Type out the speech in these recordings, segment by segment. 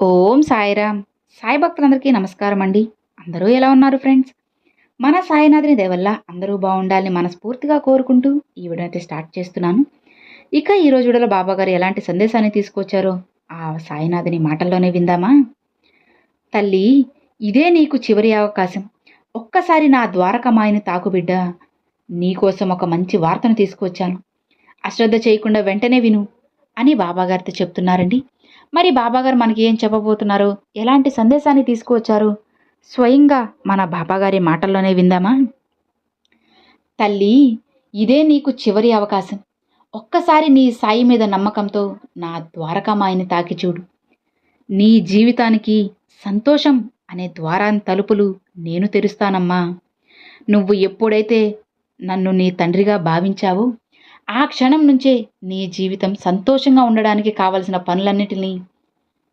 ఓం సాయిరామ్. సాయి భక్తులందరికీ నమస్కారం అండి. అందరూ ఎలా ఉన్నారు ఫ్రెండ్స్? మన సాయినాథుని దేవల్ల అందరూ బాగుండాలని మనస్ఫూర్తిగా కోరుకుంటూ ఈ వీడియో అయితే స్టార్ట్ చేస్తున్నాను. ఇక ఈ రోజు వీడియోలో బాబాగారు ఎలాంటి సందేశాన్ని తీసుకొచ్చారో ఆ సాయినాథుని మాటల్లోనే విందామా? తల్లి ఇదే నీకు చివరి అవకాశం. ఒక్కసారి నా ద్వారకమాయని తాకుబిడ్డ నీకోసం ఒక మంచి వార్తను తీసుకొచ్చాను. అశ్రద్ధ చేయకుండా వెంటనే విను అని బాబాగారితో చెప్తున్నారండి. మరి బాబాగారు మనకి ఏం చెప్పబోతున్నారు? ఎలాంటి సందేశాన్ని తీసుకువచ్చారు? స్వయంగా మన బాబాగారి మాటల్లోనే విందామా? తల్లి ఇదే నీకు చివరి అవకాశం. ఒక్కసారి నీ సాయి మీద నమ్మకంతో నా ద్వారకామాయిని తాకి చూడు. నీ జీవితానికి సంతోషం అనే ద్వారాన్ని తలుపులు నేను తెరుస్తానమ్మా. నువ్వు ఎప్పుడైతే నన్ను నీ తండ్రిగా భావించావో ఆ క్షణం నుంచే నీ జీవితం సంతోషంగా ఉండడానికి కావలసిన పనులన్నిటినీ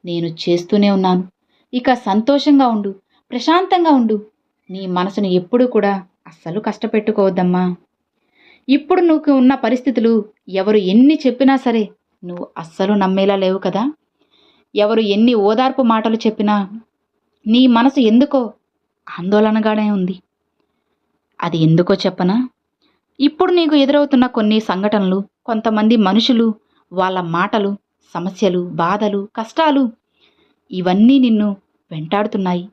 నేను చేస్తూనే ఉన్నాను. ఇక సంతోషంగా ఉండు ప్రశాంతంగా ఉండు. నీ మనసును ఎప్పుడూ కూడా అస్సలు కష్టపెట్టుకోవద్దమ్మా. ఇప్పుడు నువ్వు ఉన్న పరిస్థితులు ఎవరు ఎన్ని చెప్పినా సరే నువ్వు అస్సలు నమ్మేలా లేవు కదా. ఎవరు ఎన్ని ఓదార్పు మాటలు చెప్పినా నీ మనసు ఎందుకో ఆందోళనగానే ఉంది. అది ఎందుకో చెప్పనా? ఇప్పుడు నీకు ఎదురవుతున్న కొన్ని సంఘటనలు కొంతమంది మనుషులు వాళ్ళ మాటలు సమస్యలు బాధలు కష్టాలు ఇవన్నీ నిన్ను వెంటాడుతున్నాయి.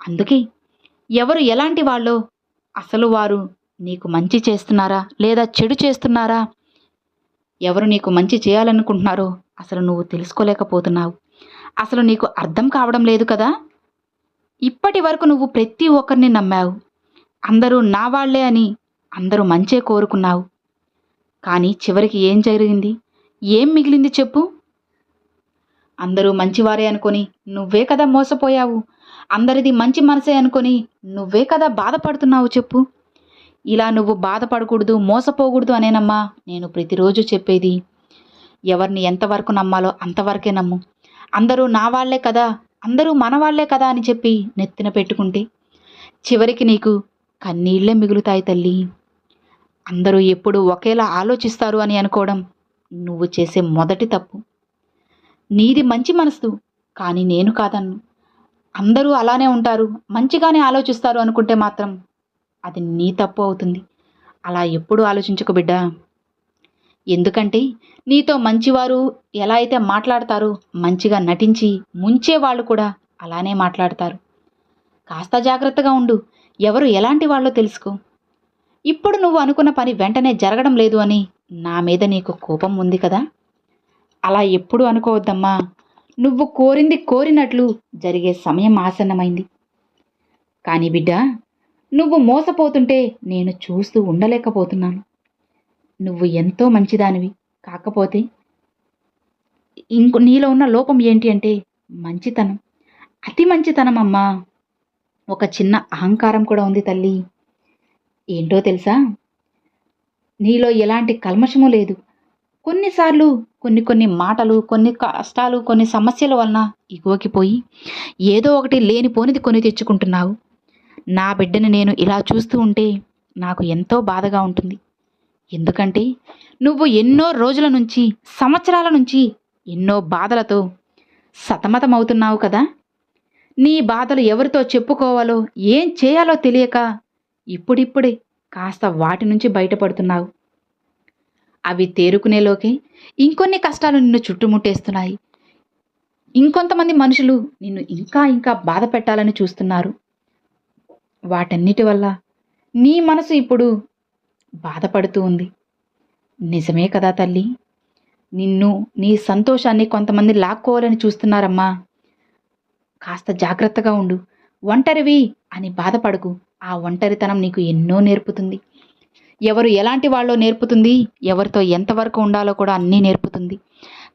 అందుకే ఎవరు ఎలాంటి వాళ్ళో అసలు వారు నీకు మంచి చేస్తున్నారా లేదా చెడు చేస్తున్నారా? ఎవరు నీకు మంచి చేయాలనుకుంటున్నారో అసలు నువ్వు తెలుసుకోలేకపోతున్నావు. అసలు నీకు అర్థం కావడం లేదు కదా? ఇప్పటి వరకు నువ్వు ప్రతి ఒక్కరిని నమ్మావు. అందరూ నా వాళ్ళే అని అందరూ మంచే కోరుకున్నావు. కానీ చివరికి ఏం జరిగింది? ఏం మిగిలింది చెప్పు. అందరూ మంచివారే అనుకొని నువ్వే కదా మోసపోయావు. అందరిది మంచి మనసే అనుకొని నువ్వే కదా బాధపడుతున్నావు చెప్పు. ఇలా నువ్వు బాధపడకూడదు మోసపోకూడదు అనేనమ్మా నేను ప్రతిరోజు చెప్పేది. ఎవరిని ఎంతవరకు నమ్మాలో అంతవరకే నమ్ము. అందరూ నా వాళ్ళే కదా అందరూ మన వాళ్ళే కదా అని చెప్పి నెత్తిన పెట్టుకుంటే. చివరికి నీకు కన్నీళ్ళే మిగులుతాయి తల్లి. అందరూ ఎప్పుడు ఒకేలా ఆలోచిస్తారు అని అనుకోవడం నువ్వు చేసే మొదటి తప్పు. నీది మంచి మనసు కానీ నేను కాదన్ను. అందరూ అలానే ఉంటారు మంచిగానే ఆలోచిస్తారు అనుకుంటే మాత్రం అది నీ తప్పు అవుతుంది. అలా ఎప్పుడు ఆలోచించకు బిడ్డా. ఎందుకంటే నీతో మంచివారు ఎలా అయితే మాట్లాడతారో మంచిగా నటించి ముంచే వాళ్ళు కూడా అలానే మాట్లాడతారు. కాస్త జాగ్రత్తగా ఉండు ఎవరు ఎలాంటి వాళ్ళో తెలుసుకో. ఇప్పుడు నువ్వు అనుకున్న పని వెంటనే జరగడం లేదు అని నా మీద నీకు కోపం ఉంది కదా? అలా ఎప్పుడు అనుకోవద్దమ్మా. నువ్వు కోరింది కోరినట్లు జరిగే సమయం ఆసన్నమైంది. కానీ బిడ్డ నువ్వు మోసపోతుంటే నేను చూస్తూ ఉండలేకపోతున్నాను. నువ్వు ఎంతో మంచిదానివి. కాకపోతే ఇంకో నీలో ఉన్న లోపం ఏంటి అంటే మంచితనం. అతి మంచితనం అమ్మా ఒక చిన్న అహంకారం కూడా ఉంది తల్లి. ఏంటో తెలుసా? నీలో ఎలాంటి కల్మషము లేదు. కొన్నిసార్లు కొన్ని కొన్ని మాటలు కొన్ని కష్టాలు కొన్ని సమస్యల వలన ఇగోకిపోయి ఏదో ఒకటి లేనిపోనిది కొని తెచ్చుకుంటున్నావు. నా బిడ్డని నేను ఇలా చూస్తూ ఉంటే నాకు ఎంతో బాధగా ఉంటుంది. ఎందుకంటే నువ్వు ఎన్నో రోజుల నుంచి సంవత్సరాల నుంచి ఎన్నో బాధలతో సతమతమవుతున్నావు కదా? నీ బాధలు ఎవరితో చెప్పుకోవాలో ఏం చేయాలో తెలియక ఇప్పుడిప్పుడే కాస్త వాటి నుంచి బయటపడుతున్నావు. అవి తేరుకునేలోకే ఇంకొన్ని కష్టాలు నిన్ను చుట్టుముట్టేస్తున్నాయి. ఇంకొంతమంది మనుషులు నిన్ను ఇంకా ఇంకా బాధ పెట్టాలని చూస్తున్నారు. వాటన్నిటి వల్ల నీ మనసు ఇప్పుడు బాధపడుతూ ఉంది. నిజమే కదా తల్లి. నిన్ను నీ సంతోషాన్ని కొంతమంది లాక్కోవాలని చూస్తున్నారమ్మా. కాస్త జాగ్రత్తగా ఉండు. ఒంటరివి అని బాధపడకు. ఆ ఒంటరితనం నీకు ఎన్నో నేర్పుతుంది. ఎవరు ఎలాంటి వాళ్ళో నేర్పుతుంది. ఎవరితో ఎంతవరకు ఉండాలో కూడా అన్నీ నేర్పుతుంది.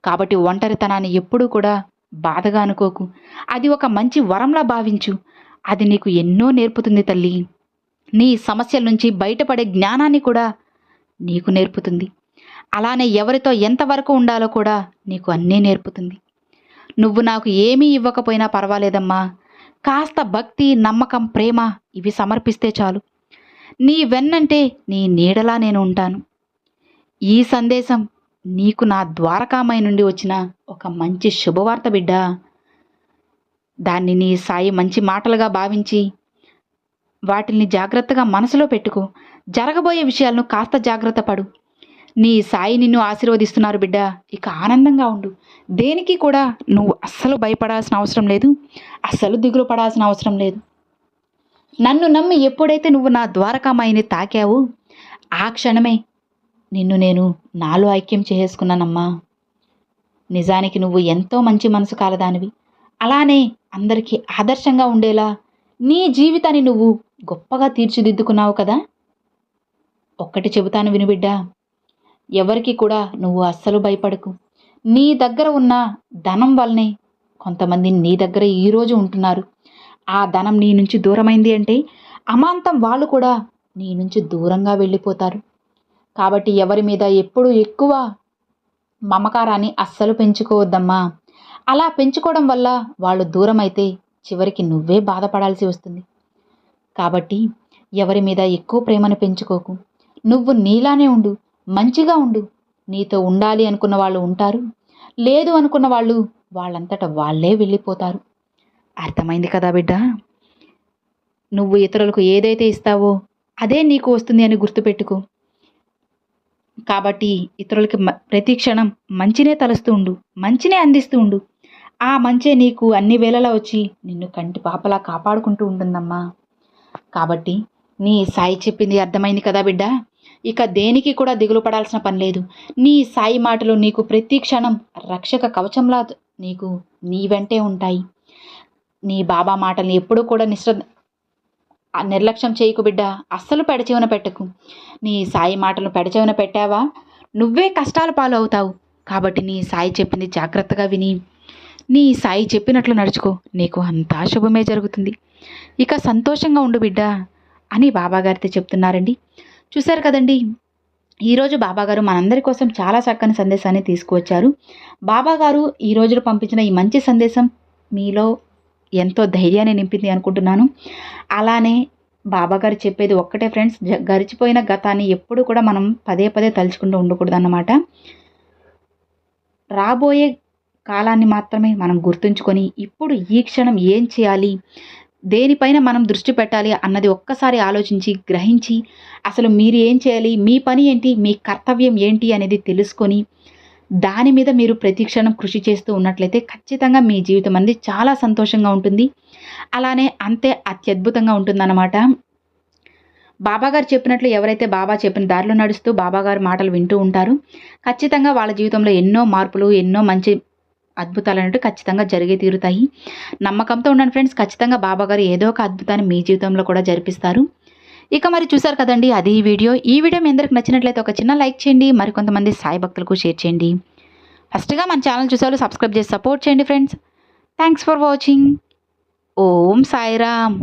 కాబట్టి ఒంటరితనాన్ని ఎప్పుడూ కూడా బాధగా అనుకోకు. అది ఒక మంచి వరంలా భావించు. అది నీకు ఎన్నో నేర్పుతుంది తల్లి. నీ సమస్యల నుంచి బయటపడే జ్ఞానాన్ని కూడా నీకు నేర్పుతుంది. అలానే ఎవరితో ఎంతవరకు ఉండాలో కూడా నీకు అన్నీ నేర్పుతుంది. నువ్వు నాకు ఏమీ ఇవ్వకపోయినా పర్వాలేదమ్మా. కాస్త భక్తి నమ్మకం ప్రేమ ఇవి సమర్పిస్తే చాలు. నీ వెన్నంటే నీ నీడలా నేను ఉంటాను. ఈ సందేశం నీకు నా ద్వారకామై నుండి వచ్చిన ఒక మంచి శుభవార్త బిడ్డ. దాన్ని నీ సాయి మంచి మాటలుగా భావించి వాటిని జాగ్రత్తగా మనసులో పెట్టుకో. జరగబోయే విషయాలను కాస్త జాగ్రత్త పడు. నీ సాయి నిన్ను ఆశీర్వదిస్తున్నారు బిడ్డ. ఇక ఆనందంగా ఉండు. దేనికి కూడా నువ్వు అస్సలు భయపడాల్సిన అవసరం లేదు. అస్సలు దిగులు పడాల్సిన అవసరం లేదు. నన్ను నమ్మి ఎప్పుడైతే నువ్వు నా ద్వారకామాయిని తాకావో ఆ క్షణమే నిన్ను నేను నాలో ఐక్యం చేసుకున్నానమ్మా. నిజానికి నువ్వు ఎంతో మంచి మనసు కాలదానివి. అలానే అందరికీ ఆదర్శంగా ఉండేలా నీ జీవితాన్ని నువ్వు గొప్పగా తీర్చిదిద్దుకున్నావు కదా. ఒక్కటి చెబుతాను వినుబిడ్డా ఎవరికి కూడా నువ్వు అస్సలు భయపడకు. నీ దగ్గర ఉన్న ధనం వల్లనే కొంతమంది నీ దగ్గర ఈరోజు ఉంటున్నారు. ఆ ధనం నీ నుంచి దూరమైంది అంటే అమాంతం వాళ్ళు కూడా నీ నుంచి దూరంగా వెళ్ళిపోతారు. కాబట్టి ఎవరి మీద ఎప్పుడు ఎక్కువ మమకారాన్ని అస్సలు పెంచుకోవద్దమ్మా. అలా పెంచుకోవడం వల్ల వాళ్ళు దూరం అయితే చివరికి నువ్వే బాధపడాల్సి వస్తుంది. కాబట్టి ఎవరి మీద ఎక్కువ ప్రేమను పెంచుకోకు. నువ్వు నీలానే ఉండు. మంచిగా ఉండు. నీతో ఉండాలి అనుకున్న వాళ్ళు ఉంటారు. లేదు అనుకున్న వాళ్ళు వాళ్ళంతట వాళ్ళే వెళ్ళిపోతారు. అర్థమైంది కదా బిడ్డ? నువ్వు ఇతరులకు ఏదైతే ఇస్తావో అదే నీకు వస్తుంది అని గుర్తుపెట్టుకో. కాబట్టి ఇతరులకి ప్రతి క్షణం మంచినే తలుస్తూ ఉండు. మంచినే అందిస్తూ ఉండు. ఆ మంచే నీకు అన్ని వేళలా వచ్చి నిన్ను కంటి పాపలా కాపాడుకుంటూ ఉంటుందమ్మా. కాబట్టి నీ సాయి చెప్పింది అర్థమైంది కదా బిడ్డ? ఇక దేనికి కూడా దిగులు పడాల్సిన పని లేదు. నీ సాయి మాటలు నీకు ప్రతి క్షణం రక్షక కవచంలా నీకు నీ వెంటే ఉంటాయి. నీ బాబా మాటలు ఎప్పుడూ కూడా నిశ్ర నిర్లక్ష్యం చేయకు బిడ్డ. అస్సలు పెడచెవిన పెట్టకు. నీ సాయి మాటలు పెడచెవిన పెట్టావా? నువ్వే కష్టాల పాలు అవుతావు కాబట్టి నీ సాయి చెప్పింది జాగ్రత్తగా విని. నీ సాయి చెప్పినట్లు నడుచుకో. నీకు అంతా శుభమే జరుగుతుంది. ఇక సంతోషంగా ఉండు బిడ్డ అని బాబాగారితో చెప్తున్నారండి. చూశారు కదండి? ఈరోజు బాబాగారు మనందరి కోసం చాలా చక్కని సందేశాన్ని తీసుకువచ్చారు. బాబాగారు ఈ రోజులు పంపించిన ఈ మంచి సందేశం మీలో ఎంతో ధైర్యాన్ని నింపింది అనుకుంటున్నాను. అలానే బాబాగారు చెప్పేది ఒక్కటే ఫ్రెండ్స్ జ- గడిచిపోయిన గతాన్ని ఎప్పుడు కూడా మనం పదే పదే తలుచుకుంటూ ఉండకూడదు అన్నమాట రాబోయే కాలాన్ని మాత్రమే మనం గుర్తుంచుకొని ఇప్పుడు ఈ క్షణం ఏం చేయాలి? దేనిపైన మనం దృష్టి పెట్టాలి అన్నది ఒక్కసారి ఆలోచించి గ్రహించి అసలు మీరు ఏం చేయాలి మీ పని ఏంటి మీ కర్తవ్యం ఏంటి అనేది తెలుసుకొని దాని మీద మీరు ప్రతిక్షణం కృషి చేస్తూ ఉన్నట్లయితే ఖచ్చితంగా మీ జీవితం అనేది చాలా సంతోషంగా ఉంటుంది. అలానే అంతే అత్యద్భుతంగా ఉంటుందన్నమాట. బాబాగారు చెప్పినట్లు ఎవరైతే బాబా చెప్పిన దారిలో నడుస్తూ బాబాగారు మాటలు వింటూ ఉంటారు ఖచ్చితంగా వాళ్ళ జీవితంలో ఎన్నో మార్పులు ఎన్నో మంచి అద్భుతాలు అనేవి ఖచ్చితంగా జరిగి తీరుతాయి. నమ్మకంతో ఉండండి ఫ్రెండ్స్ ఖచ్చితంగా బాబాగారు ఏదో ఒక అద్భుతాన్ని మీ జీవితంలో కూడా జరిపిస్తారు. ఇక మరి చూసారు కదండి అది ఈ వీడియో. ఈ వీడియో మీ అందరికి నచ్చినట్లయితే ఒక చిన్న లైక్ చేయండి మరి కొంతమంది సాయి భక్తులకు షేర్ చేయండి. ఫస్ట్గా మన ఛానల్ చూసేవాళ్ళు సబ్స్క్రైబ్ చేసి సపోర్ట్ చేయండి friends thanks for watching Om Sairam.